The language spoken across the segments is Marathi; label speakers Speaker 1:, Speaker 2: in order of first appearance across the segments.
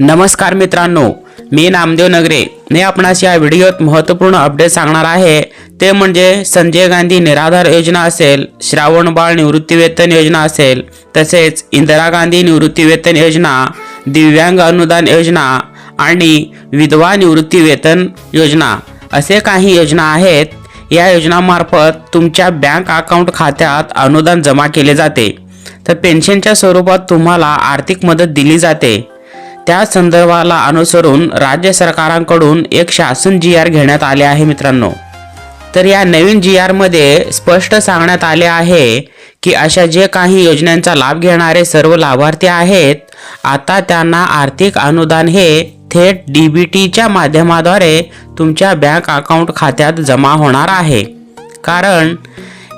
Speaker 1: नमस्कार मित्रांनो मी नामदेव नगरे. मी आपणास या व्हिडिओत महत्त्वपूर्ण अपडेट सांगणार आहे. ते म्हणजे संजय गांधी निराधार योजना असेल श्रावण बाळ निवृत्तीवेतन योजना असेल तसेच इंदिरा गांधी निवृत्तीवेतन योजना दिव्यांग अनुदान योजना आणि विधवा निवृत्तीवेतन योजना असे काही योजना आहेत. या योजनामार्फत तुमच्या बँक अकाउंट खात्यात अनुदान जमा केले जाते. तर पेन्शनच्या स्वरूपात तुम्हाला आर्थिक मदत दिली जाते. त्या संदर्भाला अनुसरून राज्य सरकारांकडून एक शासन जी आर घेण्यात आले आहे मित्रांनो. तर या नवीन जी आरमध्ये स्पष्ट सांगण्यात आले आहे की अशा जे काही योजनांचा लाभ घेणारे सर्व लाभार्थी आहेत आता त्यांना आर्थिक अनुदान हे थेट डी बी टीच्या माध्यमाद्वारे तुमच्या बँक अकाउंट खात्यात जमा होणार आहे. कारण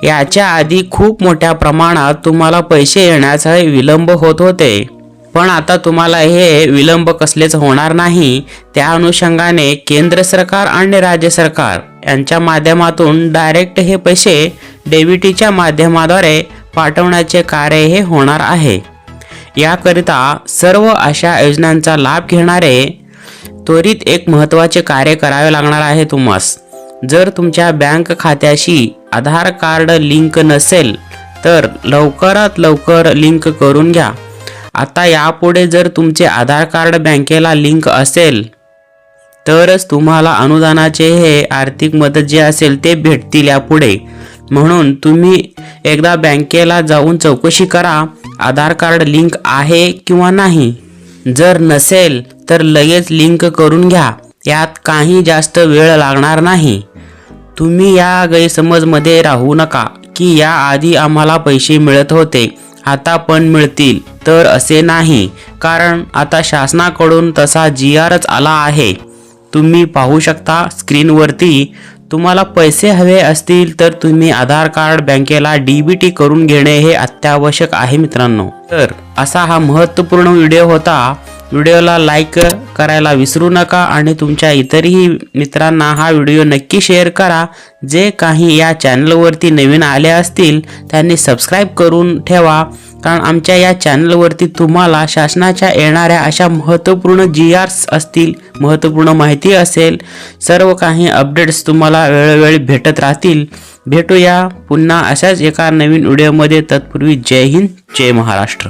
Speaker 1: याच्या आधी खूप मोठ्या प्रमाणात तुम्हाला पैसे येण्याचा विलंब होत होते. पण आता तुम्हाला हे विलंब कसलेच होणार नाही त्या अनुषंगाने केंद्र सरकार आणि राज्य सरकार यांच्या माध्यमातून डायरेक्ट हे पैसे डेबिटीच्या माध्यमाद्वारे पाठवण्याचे कार्य हे होणार आहे. याकरिता सर्व अशा योजनांचा लाभ घेणारे त्वरित एक महत्त्वाचे कार्य करावे लागणार आहे तुम्हास जर तुमच्या बँक खात्याशी आधार कार्ड लिंक नसेल तर लवकरात लवकर लिंक करून घ्या. आता यापुढे जर तुमचे आधार कार्ड बँकेला लिंक असेल तरच तुम्हाला अनुदानाचे हे आर्थिक मदत जे असेल ते भेटतील यापुढे. म्हणून तुम्ही एकदा बँकेला जाऊन चौकशी करा आधार कार्ड लिंक आहे किंवा नाही. जर नसेल तर लगेच लिंक करून घ्या. यात काही जास्त वेळ लागणार नाही. तुम्ही या गैरसमजमध्ये राहू नका की या आधी आम्हाला पैसे मिळत होते. आता पण मिळतील. तर असे नाही. कारण आता शासनाकडून तसा जी आरच आला आहे. तुम्ही पाहू शकता स्क्रीनवरती तुम्हाला पैसे हवे असतील तर तुम्ही आधार कार्ड बँकेला डी बी टी करून घेणे हे अत्यावश्यक आहे मित्रांनो. तर असा हा महत्त्वपूर्ण व्हिडिओ होता. व्हिडिओला लाईक करायला विसरू नका आणि तुमच्या इतरही मित्रांना हा व्हिडिओ नक्की शेअर करा. जे काही या चॅनलवरती नवीन आले असतील त्यांनी सबस्क्राईब करून ठेवा. कारण आमच्या या चॅनलवरती तुम्हाला शासनाच्या येणाऱ्या अशा महत्त्वपूर्ण जी आर्स असतील महत्त्वपूर्ण माहिती असेल सर्व काही अपडेट्स तुम्हाला वेळोवेळी भेटत राहतील. भेटूया पुन्हा अशाच एका नवीन व्हिडिओमध्ये. तत्पूर्वी जय हिंद जय महाराष्ट्र.